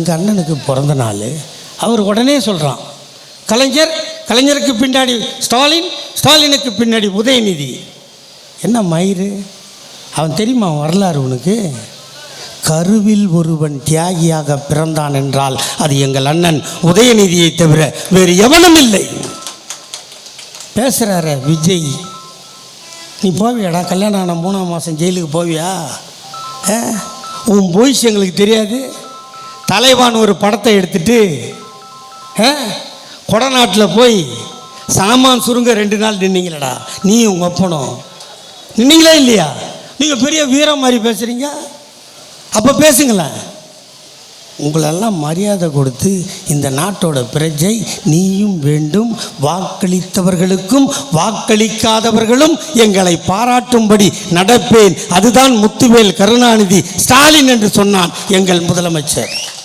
எங்கள் அண்ணனுக்கு பிறந்த நாள் அவர் உடனே சொல்கிறான் கலைஞர் கலைஞருக்கு பின்னாடி ஸ்டாலின் ஸ்டாலினுக்கு பின்னாடி உதயநிதி. என்ன மயிறு? அவன் தெரியுமா வரலாறு உனக்கு? கருவில் ஒருவன் தியாகியாக பிறந்தான் என்றால் அது எங்கள் அண்ணன் உதயநிதியை தவிர வேறு எவனும் இல்லை. பேசுகிறார விஜய். நீ போவியாடா கல்யாணம் ஆன மூணாம் மாதம் ஜெயிலுக்கு போவியா? ஆ? உன் போய்ஸ் எங்களுக்கு தெரியாது? தலைவான் ஒரு படத்தை எடுத்துட்டு ஆ? கொடநாட்டில் போய் சாமான் சுருங்க ரெண்டு நாள் நின்னீங்களடா. நீ உங்கள் அப்பனும். நின்னீங்களா இல்லையா? நீங்கள் பெரிய வீரம் மாதிரி பேசுகிறீங்க அப்போ பேசுங்களேன். உங்களெல்லாம் மரியாதை கொடுத்து இந்த நாட்டோட பிரஜை நீயும் வேண்டும். வாக்களித்தவர்களுக்கும் வாக்களிக்காதவர்களும் எங்களை பாராட்டும்படி நடப்பேன். அதுதான் முத்துவேல் கருணாநிதி ஸ்டாலின் என்று சொன்னான் எங்கள் முதலமைச்சர்.